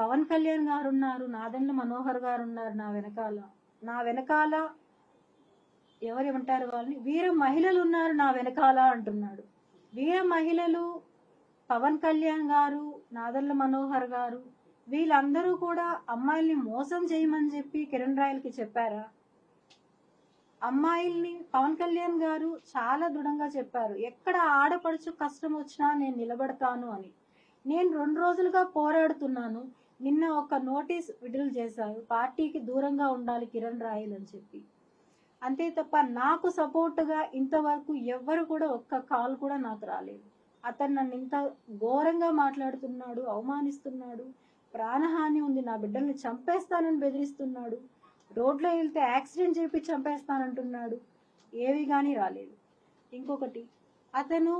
పవన్ కళ్యాణ్ గారు ఉన్నారు నాదండ్ల మనోహర్ గారు ఉన్నారు నా వెనకాల. నా వెనకాల ఎవరు ఉంటారు వాళ్ళని? వీర మహిళలు ఉన్నారు నా వెనకాల అంటున్నాడు. వీర మహిళలు పవన్ కళ్యాణ్ గారు నాదెండ్ల మనోహర్ గారు వీళ్ళందరూ కూడా అమ్మాయిల్ని మోసం చేయమని చెప్పి కిరణ్ రాయల్కి చెప్పారా? అమ్మాయిల్ని పవన్ కళ్యాణ్ గారు చాలా దృఢంగా చెప్పారు. ఎక్కడ ఆడపడుచు కష్టం వచ్చినా నేను నిలబడతాను అని. నేను రెండు రోజులుగా పోరాడుతున్నాను. నిన్న ఒక నోటీస్ విడుదల చేశారు పార్టీకి దూరంగా ఉండాలి కిరణ్ రాయల్ అని చెప్పి. అంతే తప్ప నాకు సపోర్టుగా ఇంతవరకు ఎవ్వరు కూడా ఒక్క కాల్ కూడా నాకు రాలేదు. అతను నన్ను ఇంత ఘోరంగా మాట్లాడుతున్నాడు అవమానిస్తున్నాడు ప్రాణహాని ఉంది నా బిడ్డల్ని చంపేస్తానని బెదిరిస్తున్నాడు రోడ్లో వెళ్తే యాక్సిడెంట్ చేపి చంపేస్తానంటున్నాడు ఏవి కానీ రాలేదు. ఇంకొకటి అతను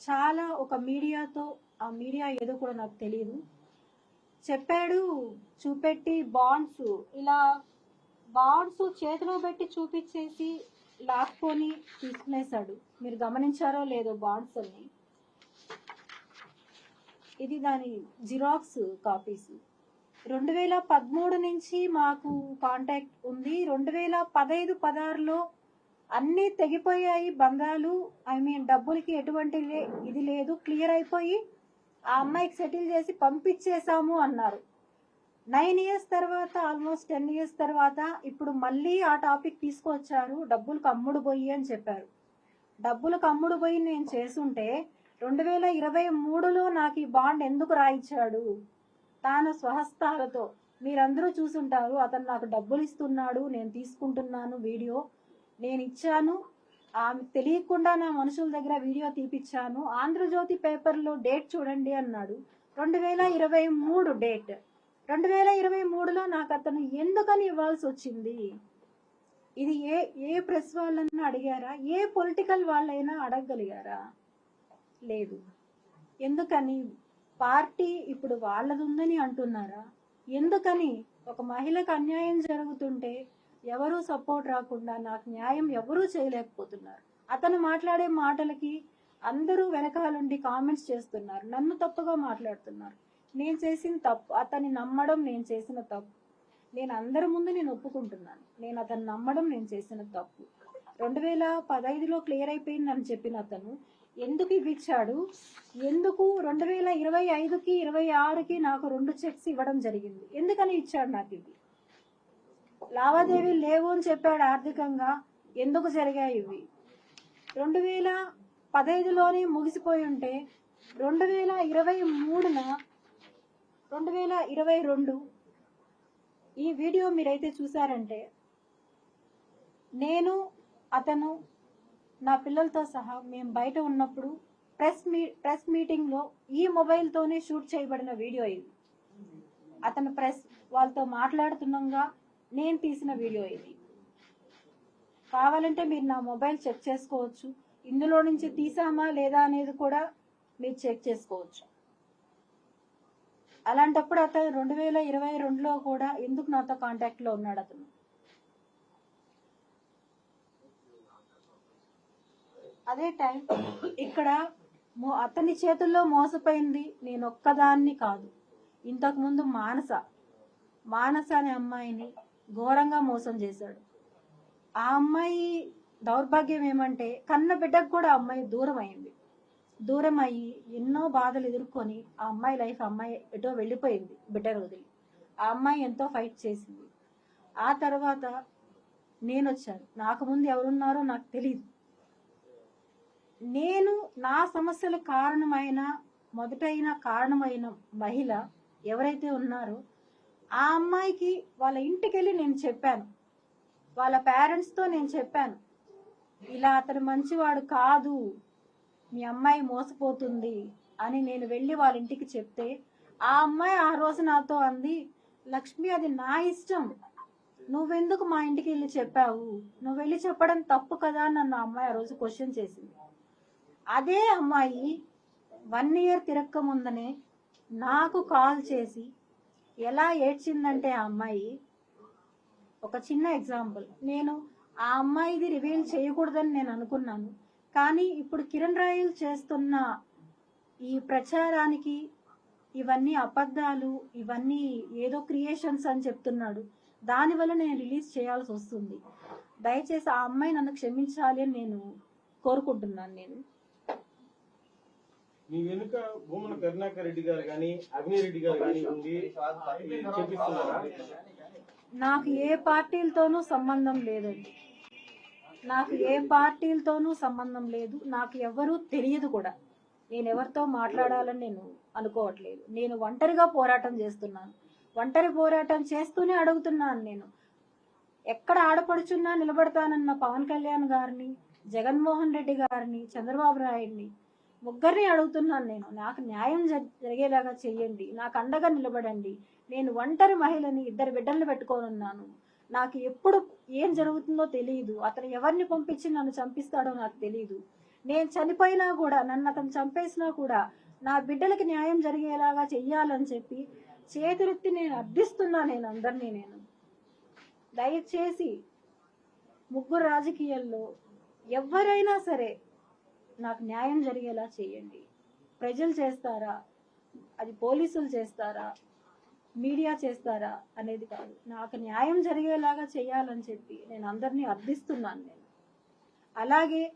చాలా ఒక మీడియాతో ఆ మీడియా ఏదో కూడా నాకు తెలియదు చెప్పాడు చూపెట్టి బాండ్స్ ఇలా బాండ్స్ చేతిలో పెట్టి చూపించేసి లాక్కొని తీసుకునేశాడు. మీరు గమనించారో లేదో బాండ్స్ అన్ని. ఇది దాని జిరాక్స్ కాపీస్ రెండు వేల పదమూడు నుంచి మాకు కాంటాక్ట్ ఉంది. రెండు వేల పదహైదు పదహారులో అన్నీ తెగిపోయాయి బంధాలు. ఐ మీన్ డబ్బులకి ఎటువంటి లే- ఇది లేదు. క్లియర్ అయిపోయి ఆ అమ్మాయికి సెటిల్ చేసి పంపించేశాము అన్నారు. నైన్ ఇయర్స్ తర్వాత ఆల్మోస్ట్ టెన్ ఇయర్స్ తర్వాత ఇప్పుడు మళ్ళీ ఆ టాపిక్ తీసుకొచ్చారు. డబ్బులకు అమ్ముడు పోయి అని చెప్పారు. డబ్బులకు అమ్ముడు పోయి నేను చేసుంటే రెండు వేల ఇరవై మూడులో నాకు ఈ బాండ్ ఎందుకు రాయించాడు తాను స్వహస్తాలతో. మీరందరూ చూసుంటారు అతను నాకు డబ్బులు ఇస్తున్నాడు నేను తీసుకుంటున్నాను వీడియో నేను ఇచ్చాను ఆమె తెలియకుండా నా మనుషుల దగ్గర వీడియో తీపిచ్చాను. ఆంధ్రజ్యోతి పేపర్లో డేట్ చూడండి అన్నాడు. రెండు వేల ఇరవై మూడు డేట్. రెండు వేల ఇరవై మూడులో నాకు అతను ఎందుకని ఇవ్వాల్సి వచ్చింది? ఇది ఏ ఏ ప్రెస్ వాళ్ళన్నా అడిగారా? ఏ పొలిటికల్ వాళ్ళైనా అడగగలిగారా? లేదు. ఎందుకని? పార్టీ ఇప్పుడు వాళ్ళది ఉందని అంటున్నారా? ఎందుకని? ఒక మహిళకు అన్యాయం జరుగుతుంటే ఎవరూ సపోర్ట్ రాకుండా నాకు న్యాయం ఎవరూ చేయలేకపోతున్నారు. అతను మాట్లాడే మాటలకి అందరూ వెనకాలండి కామెంట్స్ చేస్తున్నారు. నన్ను తప్పుగా మాట్లాడుతున్నారు. నేను చేసిన తప్పు అతన్ని నమ్మడం నేను చేసిన తప్పు. నేను అందరి ముందు నేను ఒప్పుకుంటున్నాను. నేను అతను నమ్మడం నేను చేసిన తప్పు. రెండు వేల పదహైదులో క్లియర్ అయిపోయింది అని చెప్పిన అతను ఎందుకు ఇవ్విచ్చాడు ఇచ్చాడు ఎందుకు రెండు వేల ఇరవై ఐదుకి ఇరవై ఆరుకి నాకు రెండు చెక్స్ ఇవ్వడం జరిగింది? ఎందుకని ఇచ్చాడు నాకు ఇది? లావాదేవీలు లేవు అని చెప్పాడు ఆర్థికంగా. ఎందుకు జరిగాయి ఇవి? రెండు వేల పదహైదులోనే ముగిసిపోయి ఉంటే రెండు వేల ఇరవై మూడున రెండు వేల ఇరవై రెండు ఈ వీడియో మీరైతే చూసారంటే నేను అతను నా పిల్లలతో సహా మేము బయట ఉన్నప్పుడు ప్రెస్ మీ ప్రెస్ మీటింగ్లో ఈ మొబైల్తోనే షూట్ చేయబడిన వీడియో ఇది. అతను ప్రెస్ వాళ్ళతో మాట్లాడుతుండగా నేను తీసిన వీడియో ఇది. కావాలంటే మీరు నా మొబైల్ చెక్ చేసుకోవచ్చు. ఇందులో నుంచి తీసామా లేదా అనేది కూడా మీరు చెక్ చేసుకోవచ్చు. అలాంటప్పుడు అతను రెండు వేల ఇరవై రెండులో కూడా ఎందుకు నాతో కాంటాక్ట్లో ఉన్నాడు అతను? అదే టైం ఇక్కడ అతని చేతుల్లో మోసపోయింది నేను ఒక్కదాన్ని కాదు. ఇంతకుముందు మానస. మానస అనే అమ్మాయిని ఘోరంగా మోసం చేశాడు. ఆ అమ్మాయి దౌర్భాగ్యం ఏమంటే కన్న బిడ్డకు కూడా ఆ అమ్మాయి దూరం అయింది దూరం అయ్యి ఎన్నో బాధలు ఎదుర్కొని ఆ అమ్మాయి లైఫ్ అమ్మాయి ఎటో వెళ్ళిపోయింది బిడ్డను వదిలి. ఆ అమ్మాయి ఎంతో ఫైట్ చేసింది. ఆ తర్వాత నేను వచ్చాను. నాకు ముందు ఎవరున్నారో నాకు తెలియదు నేను నా సమస్యలు కారణమైన మొదటైన కారణమైన మహిళ ఎవరైతే ఉన్నారో ఆ అమ్మాయికి వాళ్ళ ఇంటికి వెళ్ళి నేను చెప్పాను. వాళ్ళ పేరెంట్స్తో నేను చెప్పాను. ఇలా అతను మంచివాడు కాదు. మీ అమ్మాయి మోసపోతుంది అని నేను వెళ్ళి వాళ్ళ ఇంటికి చెప్తే ఆ అమ్మాయి ఆ రోజు నాతో అంది లక్ష్మి అది నా ఇష్టం. నువ్వెందుకు మా ఇంటికి వెళ్ళి చెప్పావు? నువ్వు వెళ్ళి చెప్పడం తప్పు కదా అని నన్ను అమ్మాయి ఆ రోజు క్వశ్చన్ చేసింది. అదే అమ్మాయి వన్ ఇయర్ తిరక్క ముందనే నాకు కాల్ చేసి ఎలా ఏడ్చిందంటే ఆ అమ్మాయి ఒక చిన్న ఎగ్జాంపుల్. నేను ఆ అమ్మాయిది రివీల్ చేయకూడదని నేను అనుకున్నాను. కానీ ఇప్పుడు కిరణ్ రాయల్ చేస్తున్న ఈ ప్రచారానికి ఇవన్నీ అబద్ధాలు ఇవన్నీ ఏదో క్రియేషన్స్ అని చెప్తున్నాడు. దానివల్ల నేను రిలీజ్ చేయాల్సి వస్తుంది. దయచేసి ఆ అమ్మాయి నన్ను క్షమించాలి అని నేను కోరుకుంటున్నాను నేను. మీ వెనుక భూమన కరుణాకర్ రెడ్డి గారు గాని అవినీ గారు గాని ఉంది చెప్పిస్తున్నారా? నాకు ఏ పార్టీలతోనూ సంబంధం లేదండి. నాకు ఏ పార్టీలతోనూ సంబంధం లేదు. నాకు ఎవరూ తెలియదు కూడా. నేను ఎవరితో మాట్లాడాలని నేను అనుకోవట్లేదు. నేను ఒంటరిగా పోరాటం చేస్తున్నాను. ఒంటరి పోరాటం చేస్తూనే అడుగుతున్నాను నేను. ఎక్కడ ఆడపడుచున్నా నిలబడతానన్న పవన్ కళ్యాణ్ గారిని జగన్మోహన్ రెడ్డి గారిని చంద్రబాబు నాయుడిని ముగ్గురిని అడుగుతున్నాను నేను. నాకు న్యాయం జ- జరిగేలాగా చెయ్యండి. నాకు అండగా నిలబడండి. నేను ఒంటరి మహిళని ఇద్దరు బిడ్డలను పెట్టుకోనున్నాను. నాకు ఎప్పుడు ఏం జరుగుతుందో తెలియదు అతను ఎవరిని పంపించి నన్ను చంపిస్తాడో నాకు తెలియదు నేను చనిపోయినా కూడా నన్ను అతను చంపేసినా కూడా నా బిడ్డలకి న్యాయం జరిగేలాగా చెయ్యాలని చెప్పి చేతులెత్తి నేను అర్థిస్తున్నా నేను అందరినీ నేను. దయచేసి ముగ్గురు రాజకీయాల్లో ఎవరైనా సరే నాకు న్యాయం జరిగేలా చేయండి. ప్రజలు చేస్తారా? అది పోలీసులు చేస్తారా? మీడియా చేస్తారా? అనేది కాదు. నాకు న్యాయం జరిగేలాగా చేయాలని చెప్పి నేను అందరినీ అర్థిస్తున్నాను నేను. అలాగే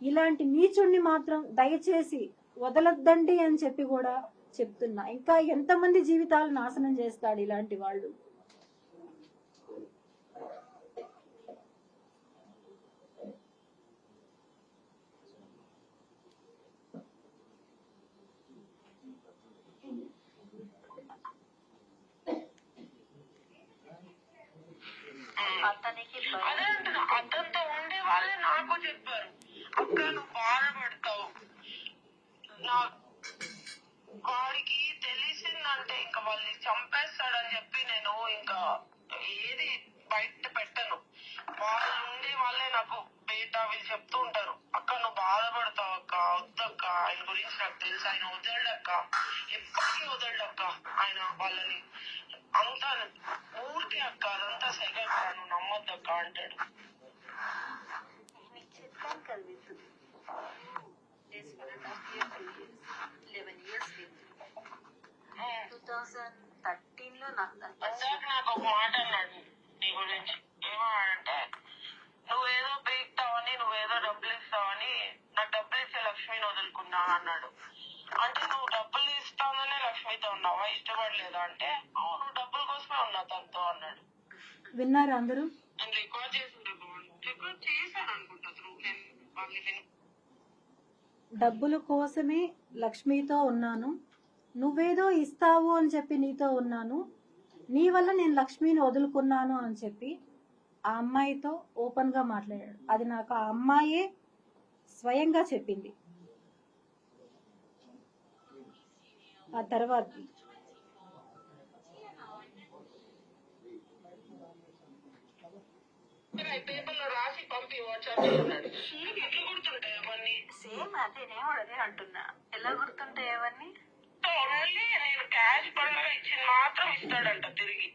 ఇలాంటి నీచుణ్ణి మాత్రం దయచేసి వదలొద్దండి అని చెప్పి కూడా చెప్తున్నా. ఇంకా ఎంతమంది జీవితాలు నాశనం చేస్తాడు ఇలాంటి వాళ్ళు అతనికి అదే అంటున్నా అతనితో ఉండే వాళ్ళే నాకు చెప్పారు. అక్క నువ్వు బాధపడతావు నా వాడికి తెలిసిందంటే ఇంకా వాళ్ళని చంపేస్తాడని చెప్పి నేను ఇంకా ఏది బయట పెట్టను. వాళ్ళు ఉండే వాళ్ళే నాకు బేటా వీళ్ళు చెప్తూ ఉంటారు. అక్క నువ్వు బాధపడతావు అక్క. వద్దక్క. నాకు తెలుసు. ఆయన వదలడక్క ఎప్పటికీ వదలడక్క ఆయన వాళ్ళని అంతా ఊరికే అక్క అదంతా సెకండ్ నువ్వు నమ్మొద్దక్క అంటాడు. నీకు చెప్పాను కదా with days one and half year two years eleven years two thousand థర్టీన్లో నాకు దాని first ఇందాక నాకు ఒక మాట అన్నాడు నీ గురించి. ఏమన్నాడంటే నువ్వేదో పీక్తావని నువ్వేదో డబ్బులు ఇస్తావని నాకు డబ్బులు ఇచ్చే లక్ష్మిని వదులుకున్నా అన్నాడు. అంటే నువ్వు డబ్బులు ఇస్తాననే లక్ష్మితో ఉన్నావా? ఇష్టపడలేదా అంటే అవును డబ్బుల కోసమే ఉన్నా తనతో అన్నాడు. విన్నారు అందరూ? నేను రికార్డ్ చేసిండ్రు రికార్డ్ చేశాను అనుకుంటా నేను డబ్బుల కోసమే లక్ష్మితో ఉన్నాను. నువ్వేదో ఇస్తావు అని చెప్పి నీతో ఉన్నాను. నీ వల్ల నేను లక్ష్మిని వదులుకున్నాను అని చెప్పి ఆ అమ్మాయితో ఓపెన్గా మాట్లాడాడు. అది నాకు ఆ అమ్మాయే స్వయంగా చెప్పింది. ఆ తర్వాత రాసి పంపి ఎట్లా గుర్తుంటాయి అవన్నీ సేమ్ అదే నేను కూడా అదే అంటున్నా. ఎలా గుర్తుంటాయి అవన్నీ? ఓన్లీ నేను క్యాష్ పరంగా ఇచ్చింది మాత్రం ఇస్తాడంట తిరిగి.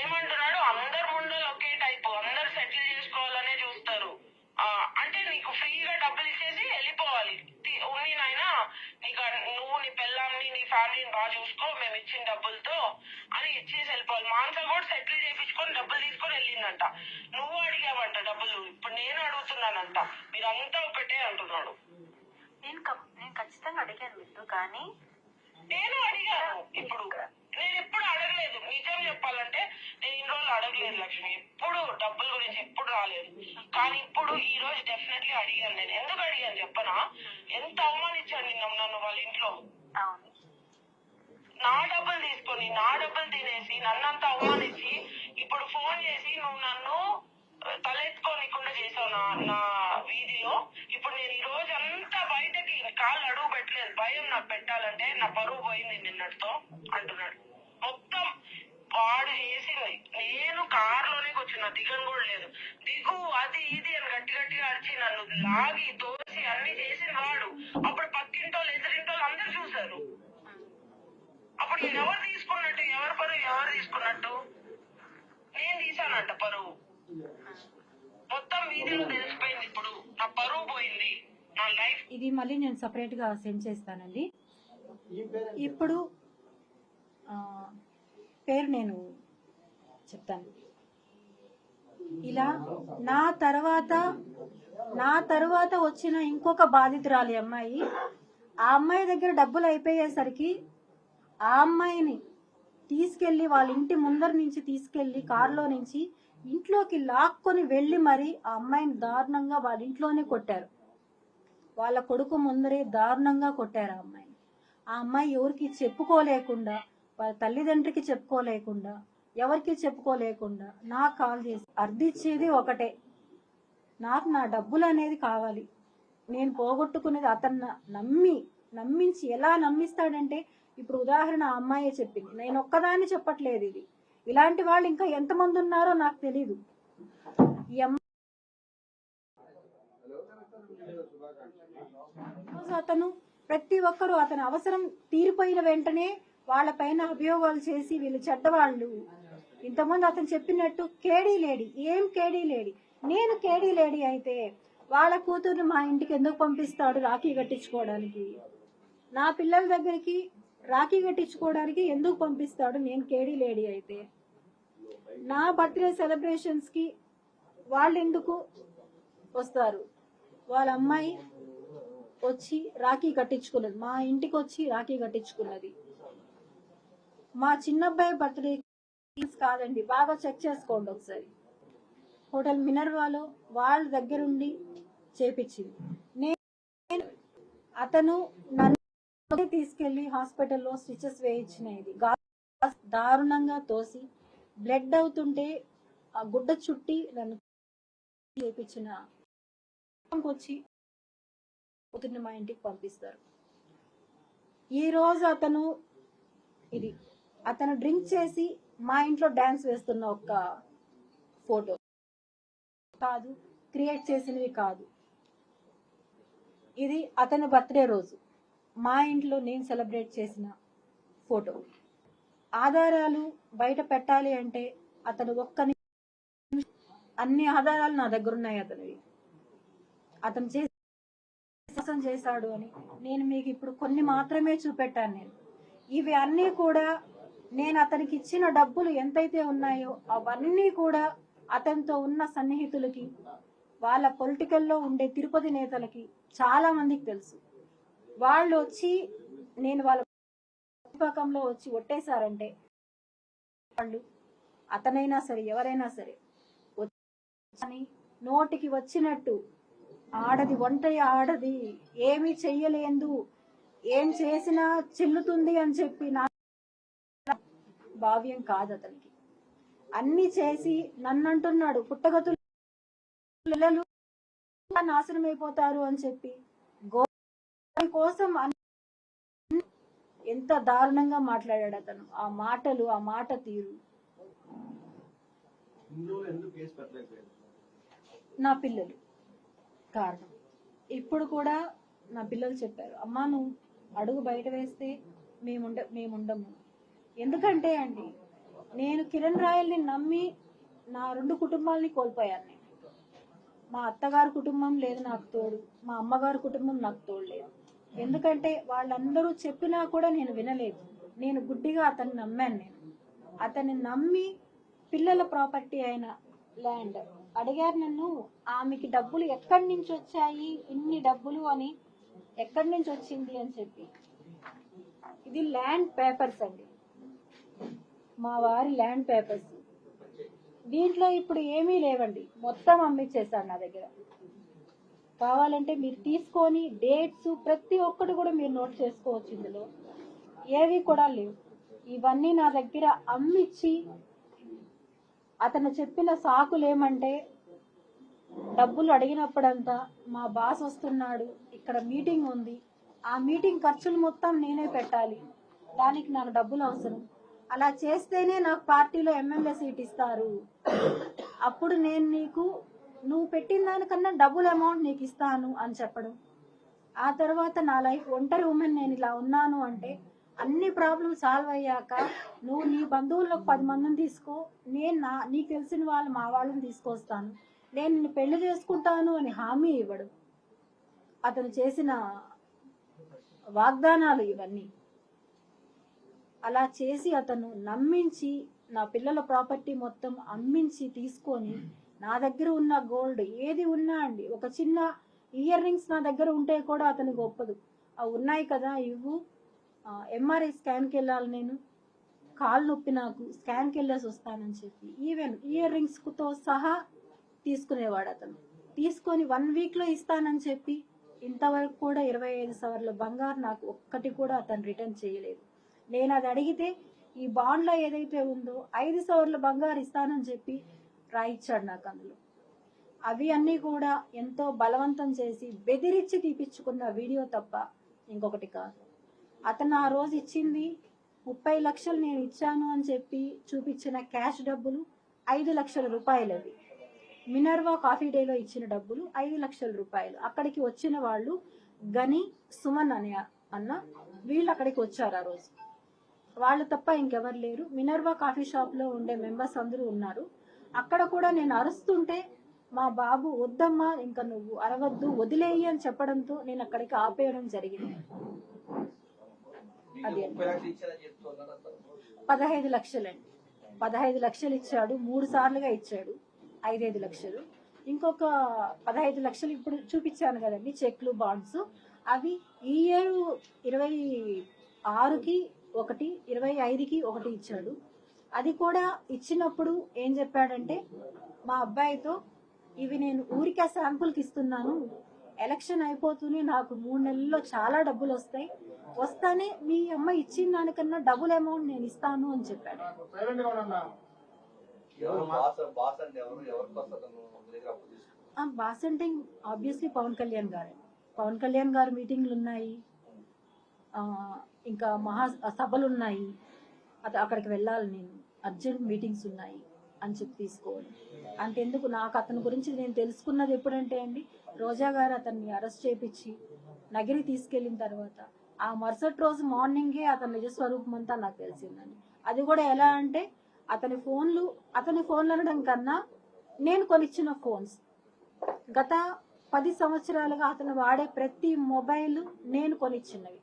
ఏమంటున్నాడు? అందరు ముండలు ఒకే టైపు అందరు సెటిల్ చేసుకోవాలనే చూస్తారు. ఆ, అంటే నీకు ఫ్రీగా డబ్బులు ఇచ్చేసి వెళ్ళిపోవాలి. ఉన్ని నాయనా నీకు నువ్వు నీ పెళ్ళాంని నీ ఫ్యామిలీని బాగా చూసుకో మేము ఇచ్చిన డబ్బులతో అని ఇచ్చేసి వెళ్ళిపోవాలి. మానస కూడా సెటిల్ చేయించుకొని డబ్బులు తీసుకొని వెళ్ళిందంట. నువ్వు అడిగావంట డబ్బులు. ఇప్పుడు నేను అడుగుతున్నానంట. మీరంతా ఒకటే అంటున్నాడు. నేను ఖచ్చితంగా అడిగాను కానీ నేను అడిగాను. ఇప్పుడు నేను ఎప్పుడు అడగలేదు. నిజం చెప్పాలంటే నేను ఇన్ని రోజులు అడగలేదు లక్ష్మి. ఎప్పుడు డబ్బుల గురించి ఎప్పుడు రాలేదు. కానీ ఇప్పుడు ఈ రోజు డెఫినెట్లీ అడిగాను నేను. ఎందుకు అడిగాను చెప్పనా? ఎంత అవమానించాను నిన్న నన్ను వాళ్ళ ఇంట్లో? నా డబ్బులు తీసుకొని నా డబ్బులు తినేసి నన్నంతా అవమానించి ఇప్పుడు ఫోన్ చేసి నువ్వు నన్ను తలెత్తుకోనికుండా చేసావు నా నా వీధిలో. ఇప్పుడు నేను ఈ రోజు అంతా బయటకి కాళ్ళు అడుగు పెట్టలేదు. భయం నాకు పెట్టాలంటే నా పరువు పోయింది నిన్నటితో అంటున్నాడు. మొత్తం వాడు చేసింది. నేను కారులోనే కూర్చున్నా దిగను కూడా లేదు. దిగు అది ఇది అని గట్టి గట్టిగా అరిచి నన్ను లాగి తోసి అన్ని చేసిన వాడు. అప్పుడు పక్కింటోళ్ళు ఎదురింటోళ్ళు అందరు చూసారు అప్పుడు ఎవరు తీసుకున్నట్టు ఎవరి పరువు ఎవరు తీసుకున్నట్టు? నేను తీసానంట పరువు. తెలిసిపోయింది. ఇప్పుడు నా పరువు పోయింది. నా లైఫ్ ఇది మళ్ళీ నేను సపరేట్గా సెండ్ చేస్తానండి. ఇప్పుడు పేరు నేను చెప్తాను. ఇలా నా తర్వాత నా తర్వాత వచ్చిన ఇంకొక బాధితురాలి అమ్మాయి ఆ అమ్మాయి దగ్గర డబ్బులు అయిపోయేసరికి ఆ అమ్మాయిని తీసుకెళ్ళి వాళ్ళ ఇంటి ముందర నుంచి తీసుకెళ్ళి కారులో నుంచి ఇంట్లోకి లాక్కొని వెళ్ళి మరి ఆ అమ్మాయిని దారుణంగా వాళ్ళ ఇంట్లోనే కొట్టారు. వాళ్ళ కొడుకు ముందరే దారుణంగా కొట్టారు ఆ అమ్మాయిని. ఆ అమ్మాయి ఎవరికి చెప్పుకోలేకుండా వాళ్ళ తల్లిదండ్రికి చెప్పుకోలేకుండా ఎవరికి చెప్పుకోలేకుండా నాకు కాల్ చేసి అర్థిచ్చేది ఒకటే. నాకు నా డబ్బులు అనేది కావాలి. నేను పోగొట్టుకునేది అతన్ని నమ్మి నమ్మించి ఎలా నమ్మిస్తాడంటే ఇప్పుడు ఉదాహరణ ఆ అమ్మాయే చెప్పింది. నేను ఒక్కదాన్ని చెప్పట్లేదు ఇది. ఇలాంటి వాళ్ళు ఇంకా ఎంతమంది ఉన్నారో నాకు తెలియదు అతను ప్రతి ఒక్కరూ అతని అవసరం తీరిపోయిన వెంటనే వాళ్ళ పైన అభియోగాలు చేసి వీళ్ళు చెడ్డవాళ్ళు. ఇంతకుముందు అతను చెప్పినట్టు కేడీ లేడీ. ఏం కేడీ లేడీ? నేను కేడీ లేడీ అయితే వాళ్ళ కూతుర్ని మా ఇంటికి ఎందుకు పంపిస్తాడు రాఖీ కట్టించుకోవడానికి? నా పిల్లల దగ్గరికి రాఖీ కట్టించుకోవడానికి ఎందుకు పంపిస్తాడు నేను కేడీ లేడీ అయితే? నా బర్త్డే సెలబ్రేషన్స్కి వాళ్ళు ఎందుకు వస్తారు? వాళ్ళ అమ్మాయి వచ్చి రాఖీ కట్టించుకున్నది. మా ఇంటికి వచ్చి రాఖీ కట్టించుకున్నది. మా చిన్నబ్బాయి బర్త్డే కాదండి బాగా చెక్ చేసుకోండి ఒకసారి. హోటల్ మినర్వాలో వాళ్ళ దగ్గరుండి చేపించింది. నేను అతను నన్ను తీసుకెళ్ళి హాస్పిటల్లో స్టిచెస్ వేయించినది. దారుణంగా తోసి బ్లడ్ అవుతుంటే ఆ గుడ్డ చుట్టి నన్ను చేపించిన వచ్చి కూతుర్ని మా ఇంటికి పంపిస్తారు. ఈ రోజు అతను ఇది అతను డ్రింక్ చేసి మా ఇంట్లో డాన్స్ వేస్తున్న ఒక ఫోటో. కాదు క్రియేట్ చేసినవి కాదు. ఇది అతని బర్త్డే రోజు. మా ఇంట్లో నేను సెలబ్రేట్ చేసిన ఫోటో. ఆధారాలు బయట పెట్టాలి అంటే అతను ఒక్క అన్ని ఆధారాలు నా దగ్గర ఉన్నాయి అతనివి. అతను చేసి మోసం చేశాడు అని నేను మీకు ఇప్పుడు కొన్ని మాత్రమే చూపెట్టాను నేను. ఇవి అన్నీ కూడా నేను అతనికి ఇచ్చిన డబ్బులు ఎంతైతే ఉన్నాయో అవన్నీ కూడా అతనితో ఉన్న సన్నిహితులకి వాళ్ళ పొలిటికల్లో ఉండే తిరుపతి నేతలకి చాలా మందికి తెలుసు. వాళ్ళు వచ్చి నేను వాళ్ళ పుస్తకంలో వచ్చి ఒట్టేశారంటే వాళ్ళు అతనైనా సరే ఎవరైనా సరే వచ్చి నోటికి వచ్చినట్టు ఆడది ఒంటరి ఆడది ఏమీ చెయ్యలేదు ఏం చేసినా చెల్లుతుంది అని చెప్పి నా భావ్యం కాదు అతనికి. అన్ని చేసి నన్ను అంటున్నాడు పుట్టగతులు పిల్లలు నాశనం అయిపోతారు అని చెప్పి. గో కోసం ఎంత దారుణంగా మాట్లాడాడు అతను. ఆ మాటలు ఆ మాట తీరు. నా పిల్లలు. కారణం. ఇప్పుడు కూడా నా పిల్లలు చెప్పారు అమ్మా నువ్వు అడుగు బయట వేస్తే మేముండ మేముండము. ఎందుకంటే అండి నేను కిరణ్ రాయల్ని నమ్మి నా రెండు కుటుంబాలని కోల్పోయాను నేను. మా అత్తగారు కుటుంబం లేదు నాకు తోడు మా అమ్మగారు కుటుంబం నాకు తోడు లేదు. ఎందుకంటే వాళ్ళందరూ చెప్పినా కూడా నేను వినలేదు. నేను గుడ్డిగా అతన్ని నమ్మాను నేను. అతన్ని నమ్మి పిల్లల ప్రాపర్టీ అయిన ల్యాండ్ అడిగారు నన్ను ఆమెకి డబ్బులు ఎక్కడి నుంచి వచ్చాయి? ఇన్ని డబ్బులు అని ఎక్కడి నుంచి వచ్చింది? అని చెప్పి. ఇది ల్యాండ్ పేపర్స్ అండి. మా వారి ల్యాండ్ పేపర్స్. దీంట్లో ఇప్పుడు ఏమీ లేవండి. మొత్తం అమ్మిచ్చేసాడు నా దగ్గర. కావాలంటే మీరు తీసుకొని డేట్స్ ప్రతి ఒక్కటి కూడా మీరు నోట్ చేసుకోవచ్చు ఇందులో. ఏవి కూడా లేవు. ఇవన్నీ నా దగ్గర అమ్మిచ్చి అతను చెప్పిన సాకులు ఏమంటే డబ్బులు అడిగినప్పుడంతా మా బాస్ వస్తున్నాడు ఇక్కడ మీటింగ్ ఉంది. ఆ మీటింగ్ ఖర్చులు మొత్తం నేనే పెట్టాలి. దానికి నాకు డబ్బులు అవసరం. అలా చేస్తేనే నాకు పార్టీలో ఎమ్మెల్యే సీట్ ఇస్తారు. అప్పుడు నేను నీకు నువ్వు పెట్టిన దానికన్నా డబుల్ అమౌంట్ నీకు ఇస్తాను అని చెప్పడం. ఆ తర్వాత నా లైఫ్ ఒంటరి ఉమెన్ నేను ఇలా ఉన్నాను అంటే అన్ని ప్రాబ్లమ్స్ సాల్వ్ అయ్యాక నువ్వు నీ బంధువుల్లో పది మందిని తీసుకో నేను నా నీకు తెలిసిన వాళ్ళు మా వాళ్ళని తీసుకొస్తాను. నేను నిన్ను పెళ్ళి చేసుకుంటాను అని హామీ ఇవ్వడు. అతను చేసిన వాగ్దానాలు ఇవన్నీ. అలా చేసి అతను నమ్మించి నా పిల్లల ప్రాపర్టీ మొత్తం అమ్మించి తీసుకొని నా దగ్గర ఉన్న గోల్డ్ ఏది ఉన్నా అండి ఒక చిన్న ఇయర్ రింగ్స్ నా దగ్గర ఉంటే కూడా అతనికి ఒప్పదు అవి ఉన్నాయి కదా ఇవ్వు. ఎంఆర్ఐ స్కాన్కి వెళ్ళాలి నేను. కాలు నొప్పి నాకు స్కాన్కి వెళ్ళేసి వస్తానని చెప్పి. ఈవెన్ ఇయర్ రింగ్స్తో సహా తీసుకునేవాడు అతను. తీసుకొని వన్ వీక్లో ఇస్తానని చెప్పి ఇంతవరకు కూడా ఇరవై ఐదు సవర్ల బంగారు నాకు ఒక్కటి కూడా అతను రిటర్న్ చేయలేదు. నేను అది అడిగితే ఈ బాండ్లో ఏదైతే ఉందో ఐదు సవర్ల బంగారు ఇస్తానని చెప్పి రాయిచ్చాడు నాకు అందులో. అవి అన్నీ కూడా ఎంతో బలవంతం చేసి బెదిరించి తీపిచ్చుకున్న వీడియో తప్ప ఇంకొకటి కాదు. అతను ఆ రోజు ఇచ్చింది ముప్పై లక్షలు నేను ఇచ్చాను అని చెప్పి చూపించిన క్యాష్ డబ్బులు ఐదు లక్షల రూపాయలు అవి. మినర్వా కాఫీ డేలో ఇచ్చిన డబ్బులు ఐదు లక్షల రూపాయలు. అక్కడికి వచ్చిన వాళ్ళు గని సుమన్ అనే అన్న వీళ్ళు అక్కడికి వచ్చారు ఆ రోజు. వాళ్ళు తప్ప ఇంకెవరు లేరు. మినర్వా కాఫీ షాప్లో ఉండే మెంబర్స్ అందరూ ఉన్నారు. అక్కడ కూడా నేను అరుస్తుంటే మా బాబు వద్దమ్మా ఇంకా నువ్వు అరవద్దు వదిలేయి అని చెప్పడంతో నేను అక్కడికి ఆపేయడం జరిగింది. అది పదహైదు లక్షలండి. పదహైదు లక్షలు ఇచ్చాడు మూడు సార్లుగా ఇచ్చాడు ఐదైదు లక్షలు. ఇంకొక పదహైదు లక్షలు ఇప్పుడు చూపించాను కదండి చెక్లు బాండ్స్. అవి ఈ ఏడు ఇరవై ఆరుకి ఒకటి ఇరవై ఐదుకి ఒకటి ఇచ్చాడు. అది కూడా ఇచ్చినప్పుడు ఏం చెప్పాడంటే మా అబ్బాయితో ఇవి నేను ఊరికే శాంపుల్కి ఇస్తున్నాను. ఎలక్షన్ అయిపోతూనే నాకు మూడు నెలల్లో చాలా డబ్బులు వస్తాయి. వస్తానే మీ అమ్మ ఇచ్చిన దానికన్నా డబుల్ అమౌంట్ నేను ఇస్తాను అని చెప్పాడు. బాస్ అంటే ఆబ్వియస్లీ పవన్ కళ్యాణ్ గారు. పవన్ కళ్యాణ్ గారు మీటింగ్లు ఉన్నాయి. ఇంకా మహా సభలు ఉన్నాయి. అది అక్కడికి వెళ్ళాలి నేను. అర్జెంట్ మీటింగ్స్ ఉన్నాయి అని చెప్పి తీసుకోవాలి అంతెందుకు నాకు అతని గురించి నేను తెలుసుకున్నది ఎప్పుడంటే అండి రోజా గారు అతన్ని అరెస్ట్ చేపించి నగిరి తీసుకెళ్ళిన తర్వాత ఆ మరుసటి రోజు మార్నింగే అతని నిజస్వరూపం అంతా నాకు తెలిసిందండి. అది కూడా ఎలా అంటే అతని ఫోన్లు అతని ఫోన్లు అనడం కన్నా నేను కొనిచ్చిన ఫోన్స్. గత పది సంవత్సరాలుగా అతను వాడే ప్రతి మొబైల్ నేను కొనిచ్చినవి.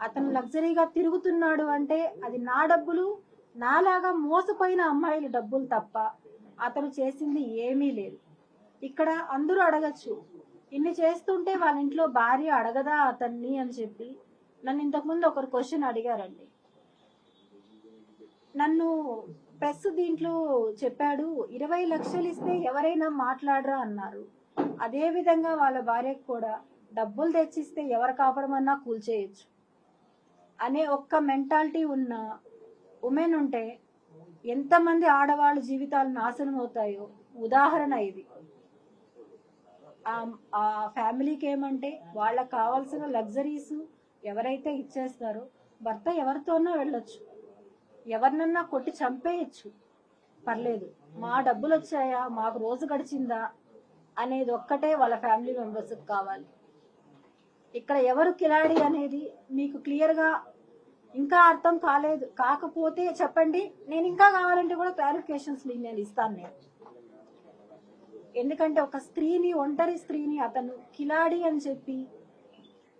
అతను లగ్జరీగా తిరుగుతున్నాడు అంటే అది నా డబ్బులు నాలాగా మోసపోయిన అమ్మాయిలు డబ్బులు తప్ప అతను చేసింది ఏమీ లేదు. ఇక్కడ అందరూ అడగచ్చు ఇన్ని చేస్తుంటే వాళ్ళ ఇంట్లో భార్య అడగదా అతన్ని అని చెప్పి నన్ను ఇంతకుముందు ఒకరు క్వశ్చన్ అడిగారండి. నన్ను ప్రెస్ దీంట్లో చెప్పాడు ఇరవై లక్షలు ఇస్తే ఎవరైనా మాట్లాడరా అన్నారు. అదే విధంగా వాళ్ళ భార్యకు కూడా డబ్బులు తెచ్చిస్తే ఎవరు కాపడమన్నా కూల్చేయచ్చు అనే ఒక్క మెంటాలిటీ ఉన్న ఉమెన్ ఉంటే ఎంతమంది ఆడవాళ్ళ జీవితాలు నాశనం అవుతాయో ఉదాహరణ ఇది. ఆ- ఫ్యామిలీకి ఏమంటే వాళ్ళకి కావాల్సిన లగ్జరీస్ ఎవరైతే ఇచ్చేస్తారో భర్త ఎవరితోనో వెళ్ళొచ్చు. ఎవరినన్నా కొట్టి చంపేయచ్చు. పర్లేదు మా డబ్బులు వచ్చాయా మాకు రోజు గడిచిందా అనేది ఒక్కటే వాళ్ళ ఫ్యామిలీ మెంబర్స్కి కావాలి. ఇక్కడ ఎవరు కిలాడి అనేది మీకు క్లియర్గా ఇంకా అర్థం కాలేదు. కాకపోతే చెప్పండి నేను ఇంకా కావాలంటే కూడా క్లారిఫికేషన్స్ నేను ఇస్తాను నేను. ఎందుకంటే ఒక స్త్రీని ఒంటరి స్త్రీని అతను కిలాడి అని చెప్పి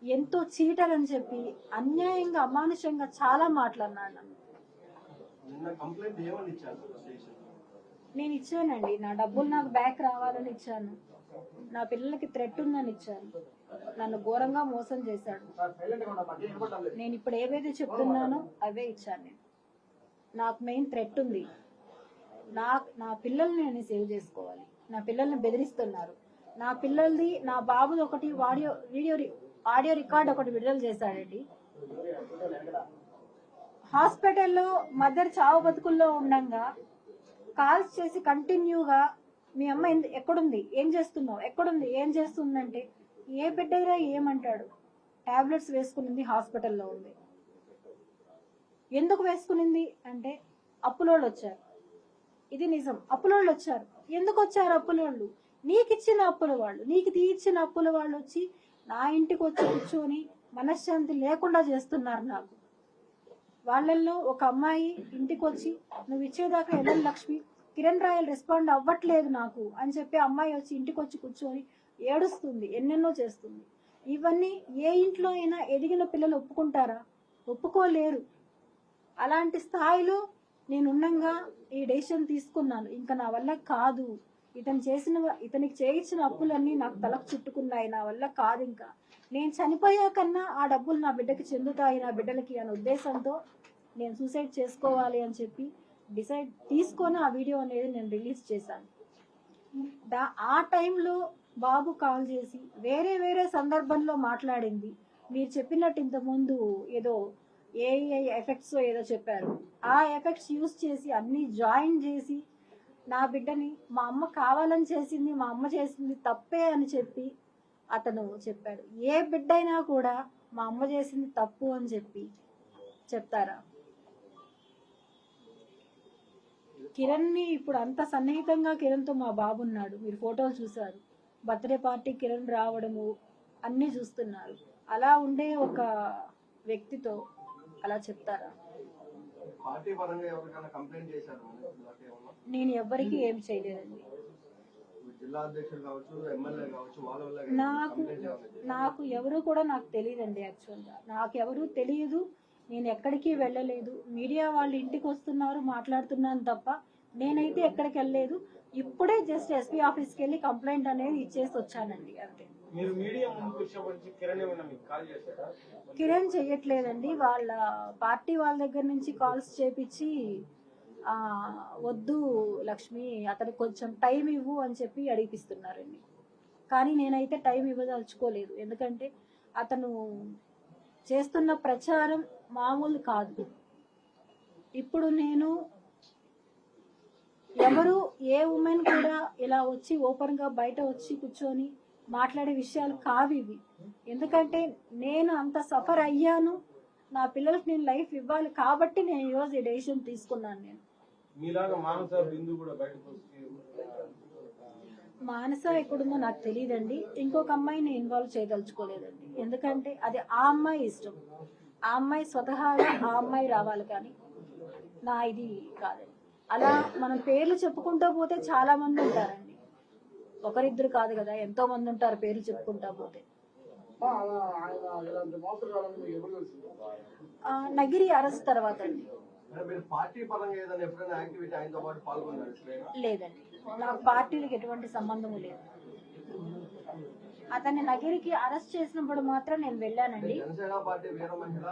ఎంతో చీటర్ అని చెప్పి అన్యాయంగా అమానుషంగా చాలా మాట్లాడినాడు. నేను ఇచ్చానండి. నా డబ్బులు నాకు బ్యాక్ రావాలని ఇచ్చాను. నా పిల్లలకి థ్రెట్ ఉందని ఇచ్చాను. నన్ను ఘోరంగా మోసం చేశాడు. నేను ఇప్పుడు ఏవైతే చెప్తున్నానో అవే ఇచ్చాను నేను. నాకు మెయిన్ థ్రెట్ ఉంది. నా నా పిల్లల్ని నేను సేవ్ చేసుకోవాలి. నా పిల్లల్ని బెదిరిస్తున్నారు. నా పిల్లలది నా బాబుది ఒకటి ఆడియో వీడియో ఆడియో రికార్డ్ ఒకటి విడుదల చేశాడండి. హాస్పిటల్లో మదర్ చావు బతుకుల్లో ఉండంగా కాల్స్ చేసి కంటిన్యూగా మీ అమ్మ ఎక్కడుంది? ఏం చేస్తున్నావు? ఎక్కడుంది? ఏం చేస్తుందంటే ఏ బిడ్డైనా ఏమంటాడు? టాబ్లెట్స్ వేసుకునింది హాస్పిటల్లో ఉంది. ఎందుకు వేసుకునింది? అంటే అప్పులోళ్ళు వచ్చారు ఇది నిజం. అప్పులోళ్ళు వచ్చారు ఎందుకు వచ్చారు అప్పులోళ్ళు? నీకు ఇచ్చిన అప్పుల వాళ్ళు నీకు తీర్చిన అప్పుల వాళ్ళు వచ్చి నా ఇంటికి వచ్చి కూర్చొని మనశ్శాంతి లేకుండా చేస్తున్నారు నాకు. వాళ్ళల్లో ఒక అమ్మాయి ఇంటికి వచ్చి నువ్వు ఇచ్చేదాకా L L Lakshmi Kiran Royal respond అవ్వట్లేదు నాకు అని చెప్పి అమ్మాయి వచ్చి ఇంటికి వచ్చి కూర్చొని ఏడుస్తుంది ఎన్నెన్నో చేస్తుంది. ఇవన్నీ ఏ ఇంట్లో అయినా ఎదిగిన పిల్లలు ఒప్పుకుంటారా? ఒప్పుకోలేరు. అలాంటి స్థాయిలో నేను ఈ డెసిషన్ తీసుకున్నాను. ఇంకా నా వల్ల కాదు. ఇతను చేసిన ఇతనికి చేయించిన అప్పులన్నీ నాకు తలకు చుట్టుకున్నాయి. నా వల్ల కాదు ఇంకా. నేను చనిపోయాకన్నా ఆ డబ్బులు నా బిడ్డకి చెందుతాయి నా బిడ్డలకి అనే ఉద్దేశంతో నేను సూసైడ్ చేసుకోవాలి అని చెప్పి డిసైడ్ తీసుకొని ఆ వీడియో అనేది నేను రిలీజ్ చేశాను. దా ఆ టైంలో బాబు కాల్ చేసి వేరే వేరే సందర్భంలో మాట్లాడింది. మీరు చెప్పినట్టు ఇంతకుముందు ఏదో ఏఐ ఎఫెక్ట్స్ ఏదో చెప్పారు. ఆ ఎఫెక్ట్స్ యూస్ చేసి అన్ని జాయిన్ చేసి నా బిడ్డని మా అమ్మ కావాలని చేసింది మా అమ్మ చేసింది తప్పే అని చెప్పి అతను చెప్పాడు. ఏ బిడ్డైనా కూడా మా అమ్మ చేసింది తప్పు అని చెప్పి చెప్తారా? కిరణ్ని ఇప్పుడు అంత సన్నిహితంగా కిరణ్తో మా బాబు ఉన్నాడు. మీరు ఫోటోలు చూశారు. బర్త్డే పార్టీ కిరణ్ రావడము అన్నీ చూస్తున్నారు. అలా ఉండే ఒక వ్యక్తితో అలా చెప్తారా? నేను ఎవ్వరికీ ఏం చేయలేదండి. నాకు? నాకు ఎవరు కూడా నాకు తెలియదండి యాక్చువల్గా. నాకు ఎవరు తెలియదు నేను ఎక్కడికి వెళ్ళలేదు. మీడియా వాళ్ళు ఇంటికి వస్తున్నారు మాట్లాడుతున్నాను తప్ప నేనైతే ఎక్కడికి వెళ్ళలేదు. ఇప్పుడే జస్ట్ ఎస్పీ ఆఫీస్కి వెళ్ళి కంప్లైంట్ అనేది ఇచ్చేసి వచ్చానండి. అంతే కిరణ్ చెయ్యట్లేదండి. వాళ్ళ పార్టీ వాళ్ళ దగ్గర నుంచి కాల్స్ చేపించి ఆ, వద్దు లక్ష్మి అతనికి కొంచెం టైం ఇవ్వు అని చెప్పి అడిగిపిస్తున్నారండి. కానీ నేనైతే టైం ఇవ్వదలుచుకోలేదు. ఎందుకంటే అతను చేస్తున్న ప్రచారం మామూలు కాదు. ఇప్పుడు నేను ఎవరు ఏ ఉమెన్ కూడా ఇలా వచ్చి ఓపెన్గా బయట వచ్చి కూర్చొని మాట్లాడే విషయాలు కావు ఇవి. ఎందుకంటే నేను అంత సఫర్ అయ్యాను. నా పిల్లలకి నేను లైఫ్ ఇవ్వాలి కాబట్టి నేను ఈరోజు ఈ డెసిషన్ తీసుకున్నాను నేను. మానస ఎక్కడుందో నాకు తెలియదండి. ఇంకొక అమ్మాయిని ఇన్వాల్వ్ చేయదలుచుకోలేదండి. ఎందుకంటే అది ఆ అమ్మాయి ఇష్టం. ఆ అమ్మాయి స్వతహాగా ఆ అమ్మాయి రావాలి కానీ నా ఇది కాదండి. అలా మనం పేర్లు చెప్పుకుంటూ పోతే చాలా మంది ఉంటారండి. ఒకరిద్దరు కాదు కదా ఎంతో మంది ఉంటారు పేర్లు చెప్పుకుంటా పోతే. నగిరి అరెస్ట్ తర్వాత అండి. లేదండి. నాకు పార్టీలకు ఎటువంటి సంబంధము లేదు. అతన్ని నగిరికి అరెస్ట్ చేసినప్పుడు మాత్రం నేను వెళ్ళానండి. జనసేన పార్టీ వీర మహిళ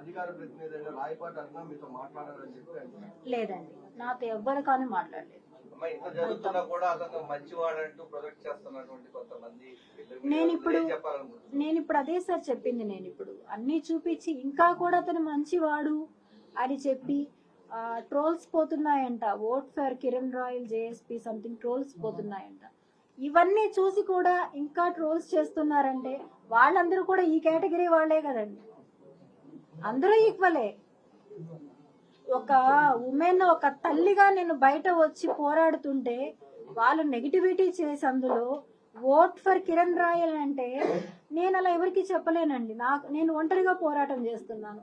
అధికార ప్రతినిధి అయిన రాయపాటి అన్న మీతో మాట్లాడారని చెప్పి అంటున్నారు. లేదండి. నాతో ఎవ్వరు కానీ మాట్లాడలేదు. అమ్మ ఇంత జరుగుతున్నా కూడా అతను మంచివాడంటూ ప్రొజెక్ట్ చేస్తున్నటువంటి కొంతమంది నేను ఇప్పుడు నేను ఇప్పుడు అదే సార్ చెప్పింది నేను ఇప్పుడు. అన్ని చూపించి ఇంకా కూడా అతను మంచివాడు అని చెప్పి trolls పోతున్నాయంట. Vote for Kiran Royal JSP something trolls పోతున్నాయంట. ఇవన్నీ చూసి కూడా ఇంకా ట్రోల్స్ చేస్తున్నారంటే వాళ్ళందరూ కూడా ఈ కేటగిరీ వాళ్ళే కదండి. అందరూ ఈక్వలే. ఒక ఉమెన్ ఒక తల్లిగా నేను బయట వచ్చి పోరాడుతుంటే వాళ్ళు నెగిటివిటీ చేసి అందులో ఓట్ ఫర్ కిరణ్ రాయల్ అంటే నేను అలా ఎవరికి చెప్పలేనండి. నాకు నేను ఒంటరిగా పోరాటం చేస్తున్నాను.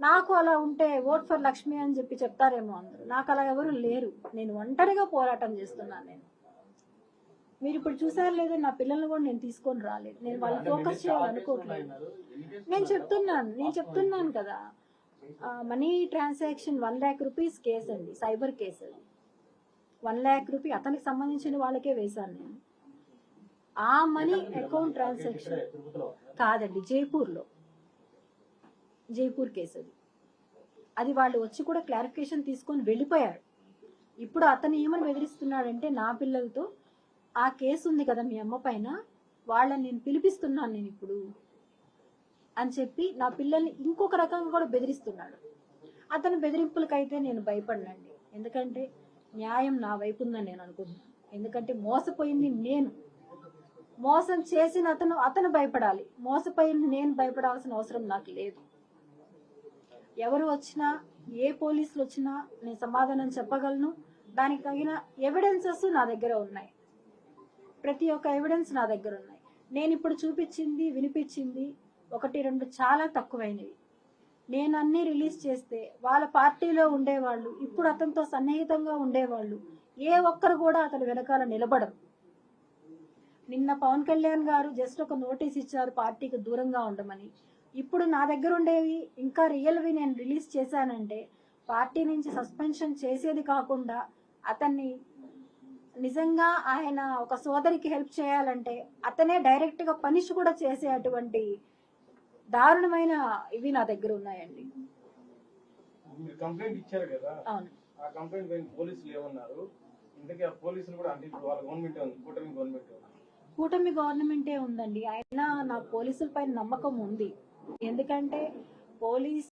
నాకు అలా ఉంటే ఓట్ ఫర్ లక్ష్మి అని చెప్పి చెప్తారేమో అందరూ. నాకు అలా ఎవరు లేరు. నేను ఒంటరిగా పోరాటం చేస్తున్నాను నేను. మీరు ఇప్పుడు చూసారు లేదో నా పిల్లల్ని కూడా నేను తీసుకొని రాలేదు. నేను వాళ్ళు ఫోకస్ చేయాలనుకోవట్లేదు నేను చెప్తున్నాను నేను చెప్తున్నాను కదా. Money transaction one lakh rupees case అండి సైబర్ కేసు అది. వన్ ల్యాక్ రూపీ అతనికి సంబంధించిన వాళ్ళకే వేశాను నేను. ఆ మనీ అకౌంట్ ట్రాన్సాక్షన్ కాదండి జైపూర్లో. జైపూర్ కేసు అది. అది వాళ్ళు వచ్చి కూడా క్లారిఫికేషన్ తీసుకొని వెళ్ళిపోయారు. ఇప్పుడు అతను ఏమని బెదిరిస్తున్నాడంటే నా పిల్లలతో ఆ కేసు ఉంది కదా మీ అమ్మ పైన వాళ్ళని నేను పిలిపిస్తున్నాను నేను ఇప్పుడు అని చెప్పి నా పిల్లల్ని ఇంకొక రకంగా కూడా బెదిరిస్తున్నాడు. అతని బెదిరింపులకైతే నేను భయపడినండి. ఎందుకంటే న్యాయం నా వైపు ఉందని నేను అనుకుంటున్నాను ఎందుకంటే మోసపోయింది నేను. మోసం చేసిన అతను అతను భయపడాలి. మోసపోయింది నేను భయపడాల్సిన అవసరం నాకు లేదు. ఎవరు వచ్చినా ఏ పోలీసులు వచ్చినా నేను సమాధానం చెప్పగలను. దానికి తగిన ఎవిడెన్సెస్ నా దగ్గర ఉన్నాయి. ప్రతి ఒక్క ఎవిడెన్స్ నా దగ్గర ఉన్నాయి. నేను ఇప్పుడు చూపించింది వినిపించింది ఒకటి రెండు చాలా తక్కువైనవి. నేను అన్నీ రిలీజ్ చేస్తే వాళ్ళ పార్టీలో ఉండేవాళ్ళు ఇప్పుడు అతనితో సన్నిహితంగా ఉండేవాళ్ళు ఏ ఒక్కరు కూడా అతని వెనకాల నిలబడరు. నిన్న పవన్ కళ్యాణ్ గారు జస్ట్ ఒక నోటీస్ ఇచ్చారు పార్టీకి దూరంగా ఉండమని. ఇప్పుడు నా దగ్గర ఉండేవి ఇంకా రియల్వి నేను రిలీజ్ చేశానంటే పార్టీ నుంచి సస్పెన్షన్ చేసేది కాకుండా అతన్ని నిజంగా ఆయన ఒక సోదరికి హెల్ప్ చేయాలంటే అతనే డైరెక్ట్గా పనిష్ కూడా చేసే అటువంటి దారుణమైన ఇవి నా దగ్గర ఉన్నాయండి. కంప్లైంట్ ఇచ్చారు కదా? అవును. ఆ కంప్లైంట్ పైన పోలీసులు ఏమన్నారు? ఇంతకీ ఆ పోలీసులు కూడా అంటే ఇప్పుడు వాళ్ళ గవర్నమెంట్ ఉంది? కూటమి గవర్నమెంట్ కూటమి గవర్నమెంటే ఉందండి. అయినా నా పోలీసుల పైన నమ్మకం ఉంది. ఎందుకంటే పోలీస్